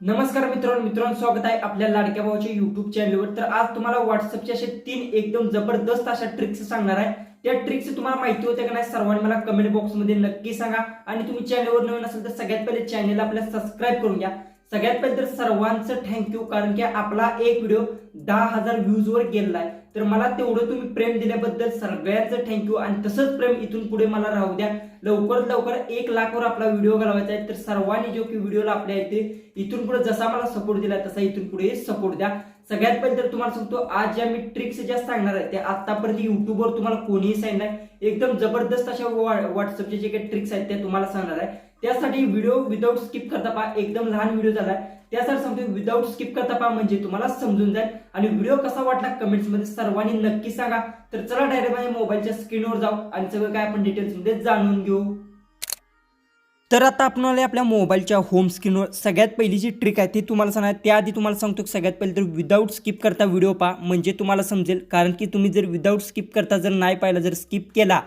नमस्कार मित्रांनो मित्रांनो स्वागत आहे आपल्या लाडक्या भावाच्या युट्यूब चॅनलवर तर आज तुम्हाला व्हॉट्सअपचे असे तीन एकदम जबरदस्त अशा ट्रिक्स सांगणार आहे. त्या ट्रिक्स तुम्हाला माहिती होत्या का नाही सर्वांनी मला कमेंट बॉक्समध्ये नक्की सांगा. आणि तुम्ही चॅनलवर नवीन असेल तर सगळ्यात पहिले चॅनल आपल्याला सबस्क्राईब करून घ्या. सगळ्यात पहिले तर सर्वांचं थँक्यू कारण की आपला एक व्हिडिओ दहा हजार व्ह्यूज वर गेलेला आहे. तर मला तेवढं तुम्ही प्रेम दिल्याबद्दल सगळ्यांचं थँक्यू आणि तसंच प्रेम इथून पुढे मला राहू द्या. लवकरात लवकर एक लाखवर आपला व्हिडिओ घालवायचा आहे तर सर्वांनी जो की व्हिडिओला आपल्या इथे इथून पुढे जसा मला सपोर्ट दिला तसा इथून पुढे सपोर्ट द्या. सगळ्यात पहिले तर तुम्हाला सांगतो आज ज्या मी ट्रिक्स ज्या सांगणार आहे त्या आतापर्यंत युट्यूबवर तुम्हाला कोणीही सांगणार एकदम जबरदस्त अशा व्हॉट्सअपचे जे काही ट्रिक्स आहेत त्या तुम्हाला सांगणार आहे. त्यासाठी व्हिडिओ विदाऊट स्किप करता पहा. एकदम लहान व्हिडिओ झालाय. त्यासाठी सांगतो विदाऊट स्किप करता पहा म्हणजे तुम्हाला समजून जाईल. आणि व्हिडिओ कसा वाटला कमेंट्समध्ये सर्वांनी नक्की सांगा. तर चला डायरेक्ट माझ्या मोबाईलच्या स्क्रीनवर जाऊ आणि सगळं काय आपण डिटेल्समध्ये जाणून घेऊ. तर आता आपणाला आपल्या मोबाईलच्या होम स्क्रीनवर सगळ्यात पहिली जी ट्रिक आहे ती तुम्हाला सांगा त्याआधी तुम्हाला सांगतो सगळ्यात पहिले तर विदाऊट स्किप करता व्हिडिओ पहा. म्हणजे तुम्हाला समजेल. कारण की तुम्ही जर विदाऊट स्किप करता जर नाही पाहिला जर स्किप केला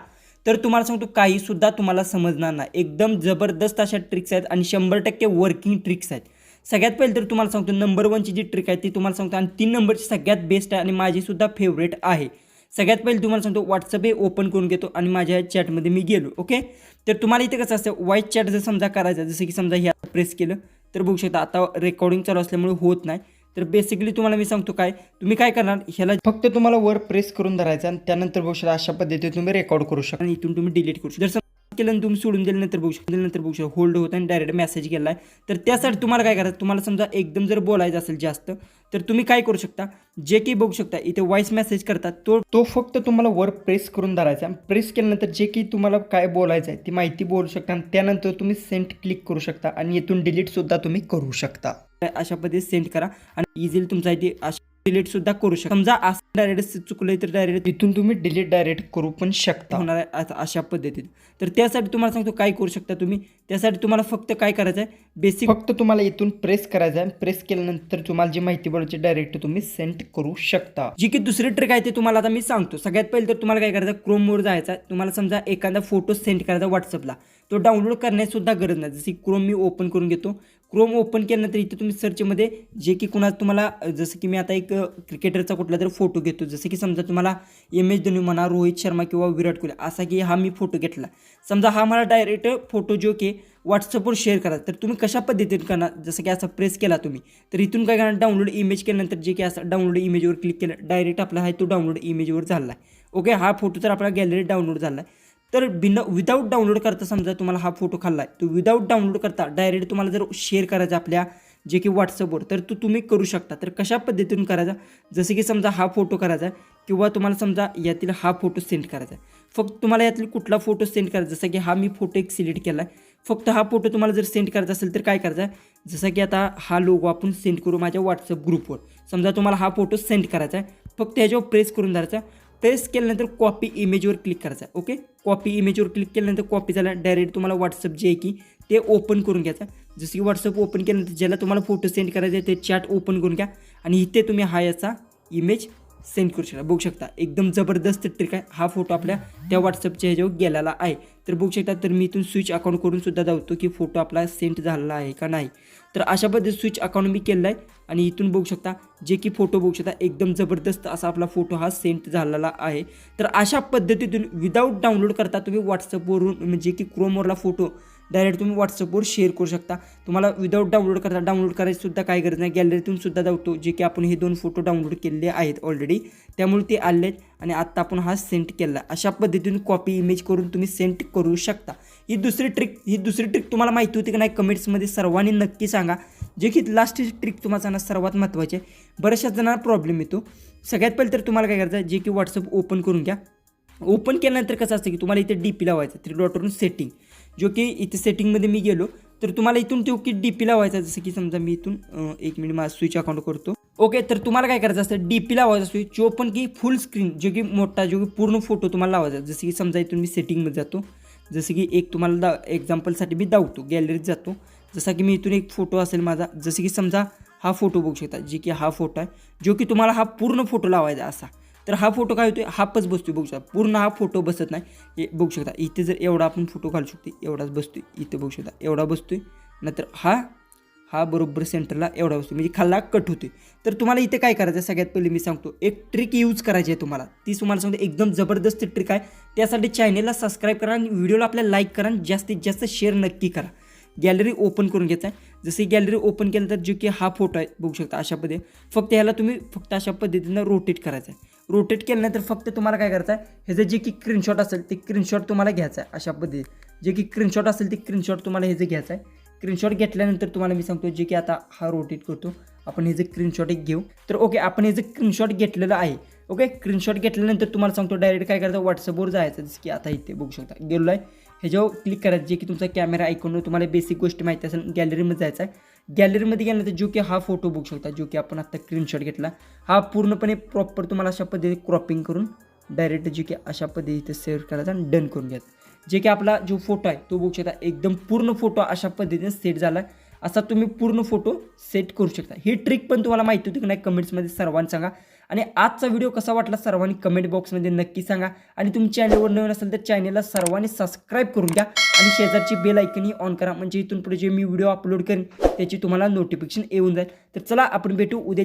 तर तुम्हाला सांगतो काहीसुद्धा तुम्हाला समजणार नाही. एकदम जबरदस्त अशा ट्रिक्स आहेत आणि शंभर टक्के वर्किंग ट्रिक्स आहेत. सगळ्यात पहिले तर तुम्हाला सांगतो नंबर वनची जी ट्रिक आहे ती तुम्हाला सांगतो आणि तीन नंबरची सगळ्यात बेस्ट आहे आणि माझीसुद्धा फेवरेट आहे. सगळ्यात पहिले तुम्हाला सांगतो व्हॉट्सअप हे ओपन करून घेतो आणि माझ्या चॅटमध्ये मी गेलो ओके तर तुम्हाला इथे कसं असतं व्हाईट चॅट जर समजा करायचं जसं की समजा ह्या प्रेस केलं तर बघू शकता आता रेकॉर्डिंग चालू असल्यामुळे होत नाही. तर बेसिकली तुम्हाला मी सांगतो काय तुम्ही काय करणार ह्याला फक्त तुम्हाला वर प्रेस करून धरायचं आणि त्यानंतर बघू शकता अशा पद्धतीने तुम्ही रेकॉर्ड करू शकता. आणि इथून तुम्ही डिलीट करू शकता. जर केलं तुम्ही सोडून दिल्यानंतर बघू शकता नंतर बघू शकता होल्ड होत आणि डायरेक्ट मेसेज गेला आहे तर त्यासाठी तुम्हाला काय करायचं तुम्हाला समजा एकदम जर बोलायचं असेल जास्त तर तुम्ही काय करू शकता जे काही बघू शकता इथे व्हॉइस मेसेज करतात तो तो फक्त तुम्हाला वर प्रेस करून धरायचा प्रेस केल्यानंतर जे काही तुम्हाला काय बोलायचं आहे ती माहिती बोलू शकता आणि त्यानंतर तुम्ही सेंट क्लिक करू शकता आणि इथून डिलीटसुद्धा तुम्ही करू शकता. अशा पद्धतीने सेंड करा. आणि इझिली तुमचा इथे अशा डिलीट सुद्धा करू शकता. समजा असं डायरेक्ट चुकलंय तर डायरेक्ट तिथून तुम्ही डिलीट डायरेक्ट करू पण शकता. होणार आहे अशा पद्धतीने तर त्यासाठी तुम्हाला सांगतो काय करू शकता तुम्ही. त्यासाठी तुम्हाला फक्त काय करायचं आहे? बेसिक फक्त तुम्हाला इथून प्रेस करायचं आहे. प्रेस केल्यानंतर तुम्हाला जी माहिती बोलायची डायरेक्ट तुम्ही सेंड करू शकता. जी की दुसरी ट्रिक आहे ते तुम्हाला आता मी सांगतो. सगळ्यात पहिले तर तुम्हाला काय करायचं क्रोमवर जायचं आहे. तुम्हाला समजा एखादा फोटो सेंड करायचा व्हॉट्सअपला तो डाउनलोड करण्याची सुद्धा गरज नाही. जशी क्रोम मी ओपन करून घेतो. क्रोम ओपन केल्यानंतर इथे तुम्ही सर्चमध्ये जे की कुणा तुम्हाला जसं की मी आता एक क्रिकेटरचा कुठला तरी फोटो घेतो. जसं की समजा तुम्हाला एम एस धोनी म्हणा रोहित शर्मा किंवा विराट कोहली असा की हा मी फोटो घेतला. समजा हा मला डायरेक्ट फोटो जो की व्हॉट्सअपवर शेअर करा. तर तुम्ही कशा पद्धतीने करणार? जसं की असं प्रेस केला तुम्ही तर इथून काय करणार? डाउनलोड इमेज केल्यानंतर जे की असं डाउनलोड इमेजवर क्लिक केलं डायरेक्ट आपला हा तो डाउनलोड इमेजवर झाला. आहे ओके हा फोटो तर आपला गॅलरीत डाउनलोड झाला. आहे तर बिना विदाऊट डाउनलोड करता समजा तुम्हाला हा फोटो खाल्ला आहे तो विदाऊट डाउनलोड करता डायरेक्ट तुम्हाला जर शेअर करायचा आपल्या जे की व्हॉट्सअपवर तर तो तुम्ही करू शकता. तर कशा पद्धतीतून करायचा? जसं की समजा हा फोटो करायचा किंवा तुम्हाला समजा यातील हा फोटो सेंड करायचा आहे. फक्त तुम्हाला यातील कुठला फोटो सेंड करायचा? जसं की हा मी फोटो एक सिलेक्ट केला आहे फक्त हा फोटो तुम्हाला जर सेंड करायचा असेल तर काय करायचं आहे? जसं की आता हा लोगो आपण सेंड करू माझ्या व्हॉट्सअप ग्रुपवर समजा तुम्हाला हा फोटो सेंड करायचा आहे फक्त ह्याच्यावर प्रेस करून धरायचा प्रेस केल्यानंतर कॉपी इमेजवर क्लिक करायचा. ओके कॉपी इमेजवर क्लिक केल्यानंतर कॉपी झाला डायरेक्ट तुम्हाला व्हॉट्सअप जे आहे की ते ओपन करून घ्यायचा. जसं की व्हॉट्सअप ओपन केल्यानंतर ज्याला तुम्हाला फोटो सेंड करायचे आहे ते चॅट ओपन करून घ्या. आणि इथे तुम्ही हा याचा इमेज सेंड करू शकता. बघू शकता एकदम जबरदस्त ट्रिक आहे. हा फोटो आपल्या त्या व्हॉट्सअपच्या ह्याच्यावर गेलेला आहे. तर बघू शकता तर मी इथून स्विच अकाउंट करून सुद्धा धावतो की फोटो आपला सेंड झालेला आहे का नाही. तर अशा पद्धती स्विच अकाउंट मी केलं आहे. आणि इथून बघू शकता जे की फोटो बघू शकता एकदम जबरदस्त असा आपला फोटो हा सेंड झालेला आहे. तर अशा पद्धतीतून विदाऊट डाउनलोड करता तुम्ही व्हॉट्सअपवरून म्हणजे की क्रोमवरला फोटो डायरेक्ट तुम्ही व्हॉट्सअपवर शेअर करू शकता. तुम्हाला विदाऊट डाउनलोड करता डाउनलोड करायची सुद्धा काय गरज नाही. गॅलरीतून सुद्धा धावतो जे की आपण हे दोन फोटो डाउनलोड केलेले आहेत ऑलरेडी त्यामुळे ते आले आहेत आणि आत्ता आपण हा सेंट केला अशा पद्धतीने कॉपी इमेज करून तुम्ही सेंट करू शकता. ही दुसरी ट्रिक ही दुसरी ट्रिक तुम्हाला माहिती होती की नाही कमेंट्समध्ये सर्वांनी नक्की सांगा. जे की लास्ट ट्रिक तुम्हाला सर्वात महत्त्वाची आहे. बऱ्याचशा जणांना प्रॉब्लेम येतो. सगळ्यात पहिले तर तुम्हाला काय करायचं आहे जे की व्हॉट्सअप ओपन करून घ्या. ओपन केल्यानंतर कसं असतं की तुम्हाला इथे डी पी लावायचं थ्री डॉटवरून सेटिंग जो की इथे सेटिंगमध्ये मी गेलो तर तुम्हाला इथून तो की डी पी लावायचा जसं की समजा मी इथून एक मिनिट माझा स्विच अकाउंट करतो. ओके तर तुम्हाला काय करायचं असतं डी पी लावायचा स्विच जो पण की फुल स्क्रीन जो की मोठा जो की पूर्ण फोटो तुम्हाला लावायचा जसं की समजा इथून मी सेटिंगमध्ये जातो जसं की एक तुम्हाला दा एक्झाम्पलसाठी मी धावतो गॅलरीत जातो. जसा की मी इथून एक फोटो असेल माझा जसं की समजा हा फोटो बघू शकता जे की हा फोटो आहे जो की तुम्हाला हा पूर्ण फोटो लावायचा असा. तर हा फोटो काय होतोय? हापच आहे बघू शकता. पूर्ण हा फोटो बसत नाही. हे बघू शकता. इथे जर एवढा आपण फोटो घालू शकतो एवढाच बसतोय. इथे बघू शकता. एवढा बसतोय. नंतर हा हा बरोबर सेंटरला एवढा बसतो म्हणजे खाल्ला कट होते तर तुम्हाला इथे काय करायचं आहे सगळ्यात पहिले मी सांगतो. एक ट्रिक यूज करायची आहे तुम्हाला. ती तुम्हाला सांगतो. एकदम जबरदस्त ट्रिक आहे. त्यासाठी चॅनेलला सबस्क्राईब करा आणि व्हिडिओला आपल्या लाईक करा आणि जास्तीत जास्त शेअर नक्की करा. गॅलरी ओपन करून घ्यायचा आहे. जसे गॅलरी ओपन केलं तर जो की हा फोटो आहे बघू शकता अशा पद्धती फक्त ह्याला तुम्ही फक्त अशा पद्धतीनं रोटेट करायचं आहे रोटेट केल्यानंतर फक्त तुम्हाला काय करायचं आहे ह्याचं जे की स्क्रीनशॉट असेल ते स्क्रीनशॉट तुम्हाला घ्यायचं आहे अशा पद्धती जे की स्क्रीनशॉट असेल ते स्क्रीनशॉट तुम्हाला ह्याचं घ्यायचं आहे स्क्रीनशॉट घेतल्यानंतर तुम्हाला मी सांगतो जे की आता हा रोटेट करतो. आपण ह्याचं स्क्रीनशॉट एक घेऊ. तर ओके आपण ह्याचं स्क्रीनशॉट घेतलेलं आहे ओके स्क्रीनशॉट घेतल्यानंतर तुम्हाला सांगतो डायरेक्ट काय करायचं? व्हॉट्सअपवर जायचं. जसं की आता इथे बघू शकता गेलो आहे ह्याच्यावर क्लिक करायचं जे की तुमचा कॅमेरा ऐकून तुम्हाला बेसिक गोष्ट माहिती असेल गॅलरीमध्ये जायचं आहे गॅलरीमध्ये गेल्यानंतर जो की हा फोटो बघू शकता जो की आपण आत्ता स्क्रीनशॉट घेतला हा पूर्णपणे प्रॉपर तुम्हाला अशा पद्धतीने क्रॉपिंग करून डायरेक्ट जे की अशा पद्धतीने सेव्ह करायचा आणि डन करून घ्यायचा. जे की आपला जो फोटो आहे तो बघू शकता एकदम पूर्ण फोटो अशा पद्धतीने सेट झाला. आहे असा तुम्ही पूर्ण फोटो सेट करू शकता. ही ट्रिक पण तुम्हाला माहिती होती की नाही कमेंट्समध्ये सर्वांनी सांगा. आणि आजचा व्हिडिओ कसा वाटला सर्वांनी कमेंट बॉक्समध्ये नक्की सांगा. आणि तुम्ही चॅनलवर नवीन असेल तर चॅनलला सर्वांनी सबस्क्राईब करून घ्या. आणि शेजारची बेल ऐकनही ऑन करा. म्हणजे इथून पुढे जे मी व्हिडिओ अपलोड करेन त्याची तुम्हाला नोटिफिकेशन येऊन जाईल. तर चला आपण भेटू उद्याच्या